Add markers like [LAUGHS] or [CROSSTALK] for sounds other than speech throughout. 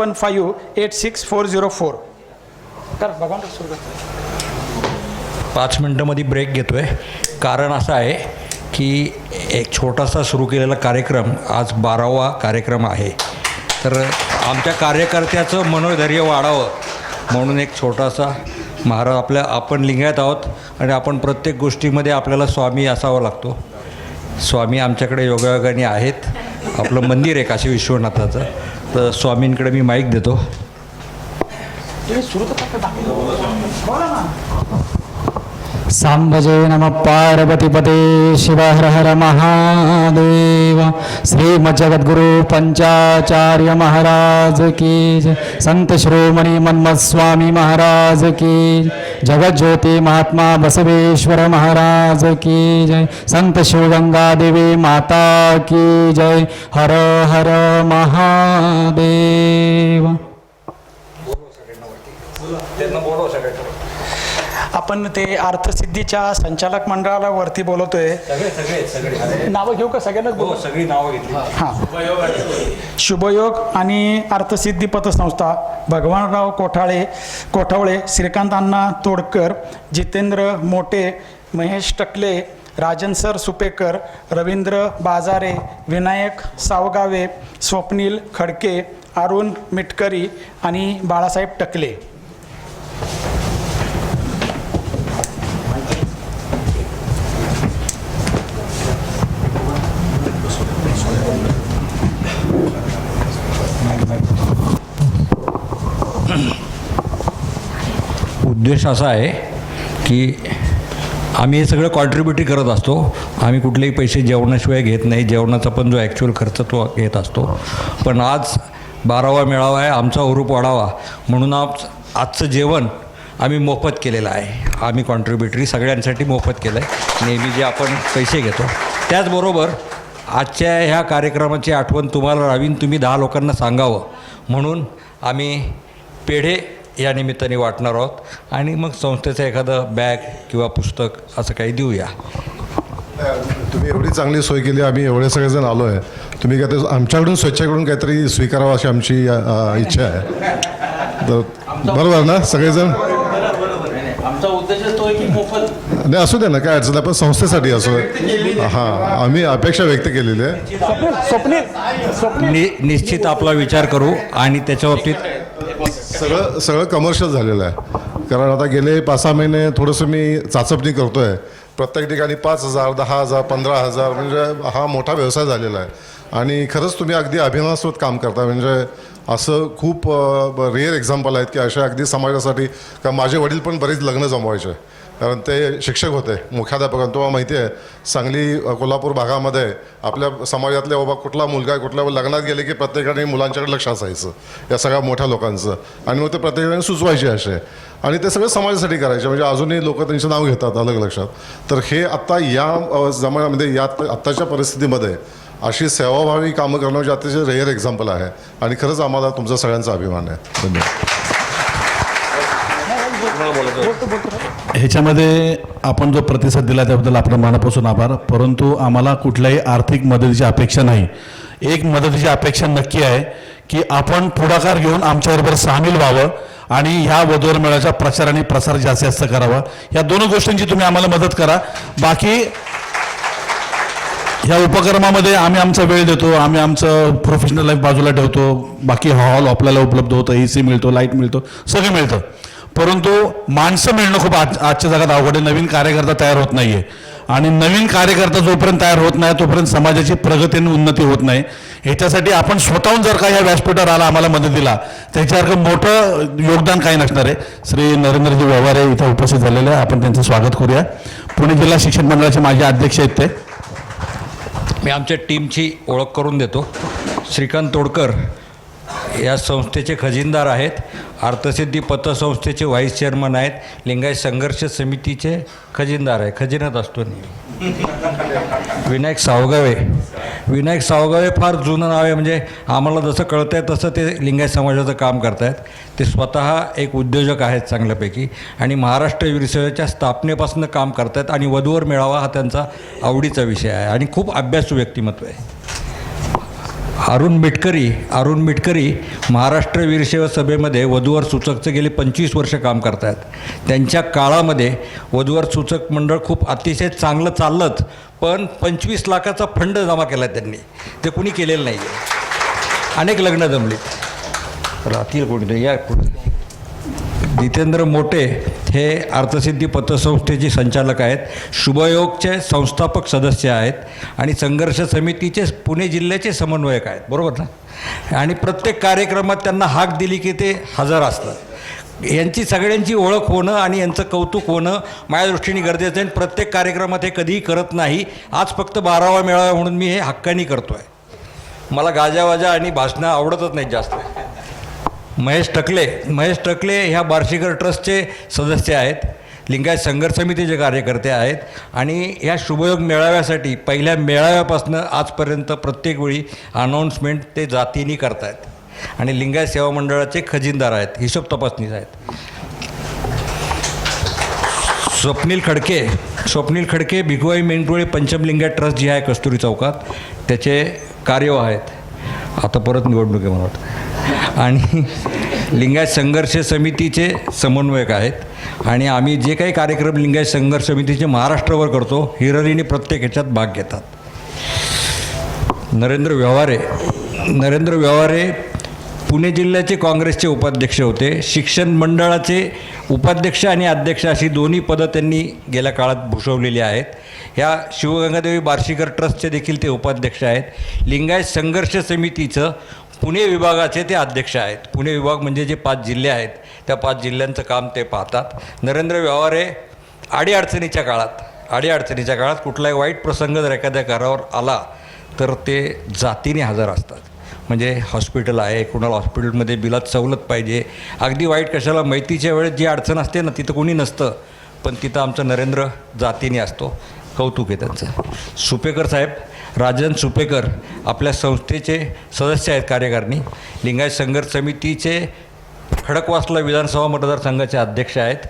One five eight six four zero four कर भगवान सुरू पाच मिनटामध्ये ब्रेक घेतो आहे कारण असं आहे की एक छोटासा सुरू केलेला कार्यक्रम आज बारावा कार्यक्रम आहे. तर आमच्या कार्यकर्त्याचं मनोधैर्य वाढावं म्हणून एक छोटासा महाराज आपल्या आपण लिंगायत आहोत आणि आपण प्रत्येक गोष्टीमध्ये आपल्याला स्वामी असावा लागतो. स्वामी आमच्याकडे योगायोगाने आहेत. आपलं मंदिर आहे काशी विश्वनाथाचं. तर स्वामींकडे मी माईक देतो तुम्ही सुरू तर बोला ना सांबजे नम पार्वतीपते शिव हर महादेव। श्रीमजगद्गुरु पंचाचार्य महाराज की जय। संत श्रोमणी मन्मथ स्वामी महाराज की जय। जगज्योती महात्मा बसवेश्वर महाराज की जय। संत शिवगंगा देवी माता की जय। हर हर महादेव। आपण ते अर्थसिद्धीच्या संचालक मंडळाला वरती बोलवतोय. नावं घेऊ का सगळ्यांनाच बोलू? हो सगळी नावं घेतली. हां. शुभयोग आणि अर्थसिद्धी पतसंस्था भगवानराव कोठाळे कोठावळे श्रीकांत अण्णा तोडकर जितेंद्र मोटे महेश टकले राजन सर सुपेकर रवींद्र बाजारे विनायक सावगावे स्वप्नील खडके अरुण मिटकरी आणि बाळासाहेब टकले. उद्देश असा आहे की आम्ही हे सगळं कॉन्ट्रीब्युटरी करत असतो. आम्ही कुठलेही पैसे जेवणाशिवाय घेत नाही. जेवणाचा पण जो ॲक्च्युअल खर्च तो घेत असतो. पण आज बारावा मेळावा आहे. आमचा उरूप वाढावा. म्हणून आज आजचं जेवण आम्ही मोफत केलेलं आहे. आम्ही कॉन्ट्रीब्युटरी सगळ्यांसाठी मोफत केलं आहे नेहमी जे आपण पैसे घेतो. त्याचबरोबर आजच्या ह्या कार्यक्रमाची आठवण तुम्हाला राहावी तुम्ही दहा लोकांना सांगावं. म्हणून आम्ही पेढे या निमित्ताने वाटणार आहोत. आणि मग संस्थेचं एखादं बॅग किंवा पुस्तक असं काही देऊया. तुम्ही एवढी चांगली सोय केली आम्ही एवढे सगळेजण आलो आहे तुम्ही काय आमच्याकडून स्वच्छकडून काहीतरी स्वीकारावं अशी आमची इच्छा आहे. तर बरोबर ना सगळेजण? आमचा उद्देश तो आहे की मोफत नाही असू दे ना काय अडचण नाही, पण संस्थेसाठी असो हां आम्ही अपेक्षा व्यक्त केलेली आहे. निश्चित आपला विचार करू आणि त्याच्या बाबतीत सगळं सगळं कमर्शियल झालेलं आहे. कारण आता गेले पाच सहा महिने थोडंसं मी चाचपणी करतो आहे प्रत्येक ठिकाणी पाच हजार दहा हजार पंधरा हजार म्हणजे हा मोठा व्यवसाय झालेला आहे. आणि खरंच तुम्ही अगदी अभिमानास्पद काम करता. म्हणजे असं खूप रेअर एक्झाम्पल आहेत की अशा अगदी समाजासाठी का माझे वडील पण बरेच लग्न जमवायचे. कारण ते शिक्षक होते मुख्याध्यापक. आणि तुम्हाला माहिती आहे सांगली कोल्हापूर भागामध्ये आपल्या समाजातले बाबा कुठला मुलगा कुठल्या लग्नात गेले की प्रत्येकाने मुलांच्याकडे लक्ष असायचं या सगळ्या मोठ्या लोकांचं. आणि मग ते प्रत्येकाने सुचवायचे असे. आणि ते सगळं समाजासाठी करायचे म्हणजे अजूनही लोक त्यांचं नाव घेतात अलग लक्षात. तर हे आत्ता या जमान्यामध्ये म्हणजे या आत्ताच्या परिस्थितीमध्ये अशी सेवाभावी कामं करणं म्हणजे अतिशय रेअर एक्झाम्पल आहे. आणि खरंच आम्हाला तुमचा सगळ्यांचा अभिमान आहे. धन्यवाद. ह्याच्यामध्ये आपण जो प्रतिसाद दिला त्याबद्दल आपलं मनापासून आभार. परंतु आम्हाला कुठल्याही आर्थिक मदतीची अपेक्षा नाही. एक मदतीची अपेक्षा नक्की आहे की आपण पुढाकार घेऊन आमच्याबरोबर सामील व्हावं आणि ह्या वधूवर मेळाचा प्रचार आणि प्रसार जास्तीत जास्त करावा. या दोन गोष्टींची तुम्ही आम्हाला मदत करा. बाकी ह्या उपक्रमामध्ये आम्ही आमचा वेळ देतो आम्ही आमचं प्रोफेशनल लाईफ बाजूला ठेवतो. बाकी हॉल आपल्याला उपलब्ध होतं ए सी मिळतो लाइट मिळतो सगळं मिळतं. परंतु माणसं मिळणं खूप आज आजच्या जगात अवघड आहे. नवीन कार्यकर्ता तयार होत नाही आहे आणि नवीन कार्यकर्ता जोपर्यंत तयार होत नाही तोपर्यंत समाजाची प्रगती आणि उन्नती होत नाही. ह्याच्यासाठी आपण स्वतःहून जर का ह्या व्यासपीठावर आला आम्हाला मदत दिला त्याच्यासारखं मोठं योगदान काही नसणार आहे. श्री नरेंद्रजी व्यवहारे इथं उपस्थित झालेले आहे. आपण त्यांचं स्वागत करूया. पुणे जिल्हा शिक्षण मंडळाचे माझे अध्यक्ष आहेत ते. मी आमच्या टीमची ओळख करून देतो. श्रीकांत तोडकर या संस्थेचे खजिनदार आहेत. अर्थसिद्धी पतसंस्थेचे व्हाईस चेअरमन आहेत लिंगायत संघर्ष समितीचे खजिनदार आहे खजिनात असतो विनायक सावगावे. विनायक सावगावे फार जुनं नाव आहे म्हणजे आम्हाला जसं कळतं आहे तसं ते लिंगायत समाजाचं काम करतायत. ते स्वतः एक उद्योजक आहेत चांगल्यापैकी आणि महाराष्ट्र विरसेच्या स्थापनेपासून काम करतायत आणि वधूवर मेळावा हा त्यांचा आवडीचा विषय आहे आणि खूप अभ्यासू व्यक्तिमत्व आहे. अरुण मिटकरी अरुण मिटकरी महाराष्ट्र वीरशैव सभेमध्ये वधूवर सूचकचं गेले पंचवीस वर्ष काम करत आहेत त्यांच्या काळामध्ये वधूवर सूचक मंडळ खूप अतिशय चांगलं चाललंच पण पंचवीस लाखाचा फंड जमा केला त्यांनी. ते कुणी केलेलं नाही आहे अनेक लग्न जमलीत. राहतील कोणी या जितेंद्र मोटे हे अर्थसिद्धी पतसंस्थेचे संचालक आहेत. शुभयोगचे संस्थापक सदस्य आहेत आणि संघर्ष समितीचे पुणे जिल्ह्याचे समन्वयक आहेत. बरोबर ना? आणि प्रत्येक कार्यक्रमात त्यांना हाक दिली की ते हजर असतात. यांची सगळ्यांची ओळख होणं आणि यांचं कौतुक होणं माझ्या दृष्टीने गरजेचं आहे आणि प्रत्येक कार्यक्रमात हे कधीही करत नाही. आज फक्त बारावा मेळावा म्हणून मी हे हक्कानी करतो आहे मला गाजावाजा आणि भाषणं आवडतच नाहीत जास्त. महेश टकले. महेश टकले ह्या बार्शीकर ट्रस्टचे सदस्य आहेत. लिंगायत संघर्ष समितीचे कार्यकर्ते आहेत. आणि ह्या शुभयोग मेळाव्यासाठी पहिल्या मेळाव्यापासून आजपर्यंत प्रत्येक वेळी अनाऊन्समेंट ते जातीनी करतायत. आणि लिंगायत सेवा मंडळाचे खजिनदार आहेत. हिशोब तपासणीस आहेत. स्वप्नील खडके. स्वप्नील खडके भिगवाई मेंटोळे पंचमलिंगायत ट्रस्ट जी आहे कस्तुरी चौकात. त्याचे कार्यवाह आहेत. आता परत निवडणूक आहे मला आणि [LAUGHS] लिंगायत संघर्ष समितीचे समन्वयक आहेत. आणि आम्ही जे काही कार्यक्रम लिंगायत संघर्ष समितीचे महाराष्ट्रभर करतो हिररीने प्रत्येक ह्याच्यात भाग घेतात. नरेंद्र व्यवहारे नरेंद्र व्यवहारे पुणे जिल्ह्याचे काँग्रेसचे उपाध्यक्ष होते. शिक्षण मंडळाचे उपाध्यक्ष आणि अध्यक्ष अशी दोन्ही पदं त्यांनी गेल्या काळात भूषवलेली आहेत. ह्या शिवगंगादेवी बार्शीकर ट्रस्टचे देखील ते उपाध्यक्ष आहेत. लिंगायत संघर्ष समितीचं पुणे विभागाचे ते अध्यक्ष आहेत. पुणे विभाग म्हणजे जे पाच जिल्हे आहेत त्या पाच जिल्ह्यांचं काम ते पाहतात. नरेंद्र व्यवहारे अडीअडचणीच्या काळात अडीअडचणीच्या काळात कुठलाही वाईट प्रसंग जर एखाद्या घरावर आला तर ते जातीने हजर असतात. म्हणजे हॉस्पिटल आहे कुणाला हॉस्पिटलमध्ये बिलात सवलत पाहिजे. अगदी वाईट कशाला? मैतीच्या वेळेस जी अडचण असते ना तिथं कोणी नसतं. पण तिथं आमचं नरेंद्र जातीने असतो. कौतुक आहे त्यांचं. सुपेकर साहेब राजन सुपेकर आपल्या संस्थेचे सदस्य आहेत कार्यकारिणी. लिंगायत संघर्ष समितीचे खडकवासला विधानसभा मतदारसंघाचे अध्यक्ष आहेत.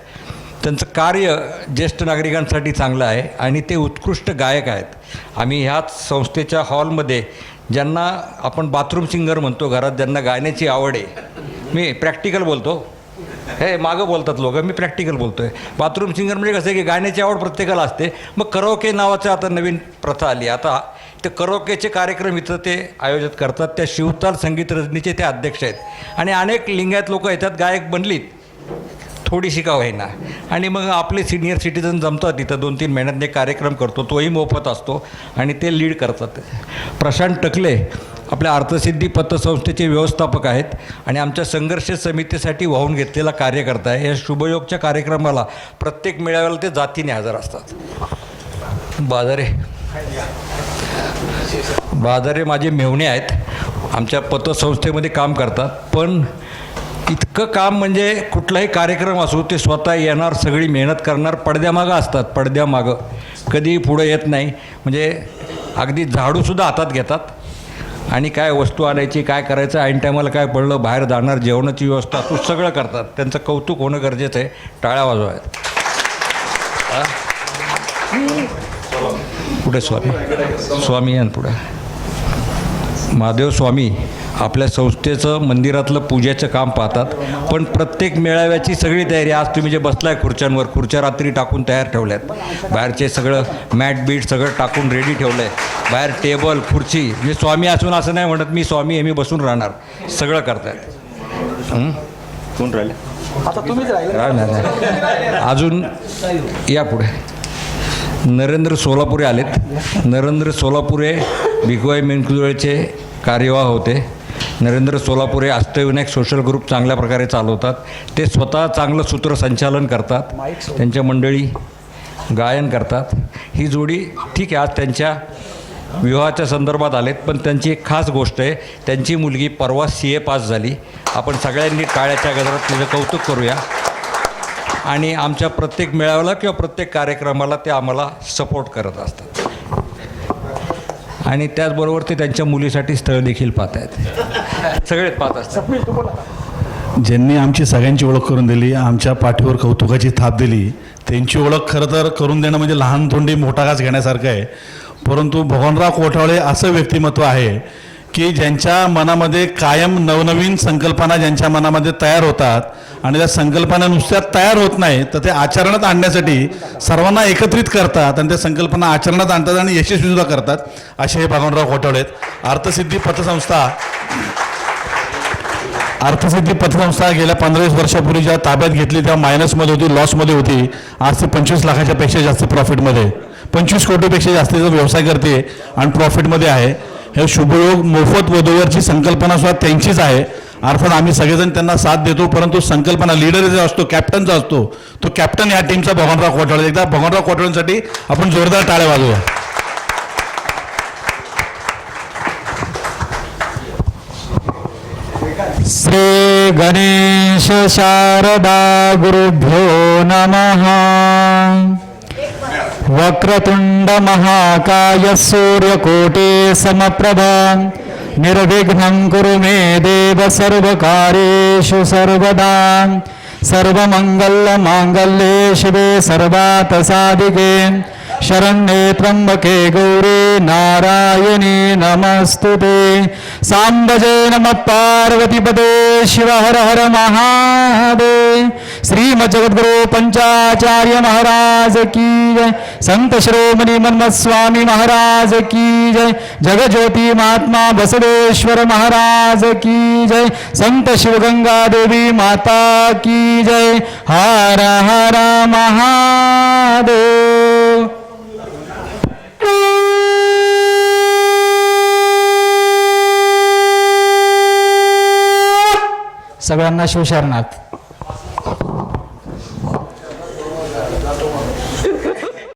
त्यांचं कार्य ज्येष्ठ नागरिकांसाठी चांगलं आहे आणि ते उत्कृष्ट गायक आहेत. आम्ही ह्याच संस्थेच्या हॉलमध्ये ज्यांना आपण बाथरूम सिंगर म्हणतो घरात ज्यांना गाण्याची आवड आहे. मी प्रॅक्टिकल बोलतो. हे मागं बोलतात लोक मी प्रॅक्टिकल बोलतो आहे बाथरूम सिंगर म्हणजे कसं आहे की गाण्याची आवड प्रत्येकाला असते. मग करोके नावाचं आता नवीन प्रथा आली. आता ते करोकेचे कार्यक्रम इथं ते आयोजित करतात. त्या शिवताल संगीत रजनीचे ते अध्यक्ष आहेत. आणि अनेक लिंगायत लोक येतात गायक बनलीत. थोडीशी का होईना आणि मग आपले सिनियर सिटीजन जमतात इथं. दोन तीन महिन्यात एक कार्यक्रम करतो. तोही मोफत असतो. आणि ते लीड करतात. प्रशांत टकले आपल्या अर्थसिद्धी पतसंस्थेचे व्यवस्थापक आहेत. आणि आमच्या संघर्ष समितीसाठी वाहून घेतलेला कार्यकर्ता आहे. या शुभयोगच्या कार्यक्रमाला प्रत्येक मेळाव्याला ते जातीने हजर असतात. बाजारे. बाजारे माझे मेहुणे आहेत. आमच्या पतसंस्थेमध्ये काम करतात. पण इतकं काम म्हणजे कुठलाही कार्यक्रम असो ते स्वतः येणार सगळी मेहनत करणार पडद्यामागं असतात पडद्यामागं कधी पुढं येत नाही. म्हणजे अगदी झाडूसुद्धा हातात घेतात. आणि काय वस्तू आणायची काय करायचं ऐन टायमाला काय पडलं बाहेर जाणार जेवणाची व्यवस्था तू सगळं करतात. त्यांचं कौतुक होणं गरजेचं आहे. टाळ्या वाजवायला पुढे स्वामी. स्वामी यान पुढे. महादेव स्वामी आपल्या संस्थेचं मंदिरातलं पूजेचं काम पाहतात पण प्रत्येक मेळाव्याची सगळी तयारी आज तुम्ही जे बसलाय खुर्च्यांवर खुर्च्या रात्री टाकून तयार ठेवल्यात. बाहेरचे सगळं मॅट बीट सगळं टाकून रेडी ठेवलं आहे बाहेर टेबल खुर्ची म्हणजे स्वामी असून असं नाही म्हणत मी स्वामी आहे मी बसून राहणार. सगळं करतायत. हं? कोण राहिले? आता तुम्हीच राहिले. अजून या पुढे. नरेंद्र सोलापुरे आलेत. नरेंद्र सोलापुरे भिकवाई मेनकुजवळचे कार्यवाह होते. नरेंद्र सोलापुरे अष्टविनायक सोशल ग्रुप चांगल्या प्रकारे चालवतात. ते स्वतः चांगलं सूत्रसंचालन करतात. त्यांच्या मंडळी गायन करतात. ही जोडी ठीक आहे आज त्यांच्या विवाहाच्या संदर्भात आलेत पण त्यांची एक खास गोष्ट आहे त्यांची मुलगी परवा सी ए पास झाली. आपण सगळ्यांनी टाळ्याच्या गजरात तिचं कौतुक करूया. आणि आमच्या प्रत्येक मेळाव्याला किंवा प्रत्येक कार्यक्रमाला ते आम्हाला सपोर्ट करत असतात. आणि त्याचबरोबर ते त्यांच्या मुलीसाठी स्थळ देखील पाहत आहेत. सगळेच पाहत असतात. ज्यांनी आमची सगळ्यांची ओळख करून दिली आमच्या पाठीवर कौतुकाची थाप दिली त्यांची ओळख खरं तर करून देणं म्हणजे लहान तोंडी मोठा घास घेण्यासारखं आहे. परंतु भगवानराव कोठावळे असं व्यक्तिमत्व आहे की ज्यांच्या मनामध्ये कायम नवनवीन संकल्पना ज्यांच्या मनामध्ये तयार होतात आणि त्या संकल्पना नुसत्या तयार होत नाही तर ते आचरणात आणण्यासाठी सर्वांना एकत्रित करतात आणि त्या संकल्पना आचरणात आणतात आणि यशस्वीसुद्धा करतात. असे हे भगवानराव कोटवळे आहेत. अर्थसिद्धी पतसंस्था अर्थसिद्धी पतसंस्था गेल्या पंधरा वीस वर्षापूर्वी ज्या ताब्यात घेतली तेव्हा मायनसमध्ये होती लॉसमध्ये होती. आज ते पंचवीस लाखाच्या पेक्षा जास्त प्रॉफिटमध्ये पंचवीस कोटीपेक्षा जास्तीचा व्यवसाय करते आणि प्रॉफिटमध्ये आहे. हे शुभयोग मोफत वधूवरची संकल्पना सुद्धा त्यांचीच आहे. अर्थात आम्ही सगळेजण त्यांना साथ देतो परंतु संकल्पना लिडर जो असतो कॅप्टन जो असतो. तो कॅप्टन या टीमचा भगवानराव कोठाळे एकदा भगवानराव कोटवळेंसाठी आपण जोरदार टाळ्या वाजवूया. श्री गणेश शारदा गुरुभ्यो नमः. వక్రతుండ మహాకాయ సూర్యకోటే సమప్రభా. నిర్విఘ్నం కురు మే దేవ సర్వకార్యేషు సర్వదా. సర్వమంగళ మాంగళ్యే శివే సర్వాతసాదికే శరణ్యే త్రంబకే గౌరీ నారాయణీ నమస్తుతే. ते नम नमः पार्वतीपदे शिव हर हर महादेव। श्रीमज्जगद्गुरु पंचाचार्य महाराज की जय। संत श्रोमणी मन्मथ स्वामी महाराज की जय। जगज्योती महात्मा बसवेश्वर महाराज की जय। संत शिवगंगा देवी माता की जय। हर हर महादेव। सगळ्यांना शिवशरणात.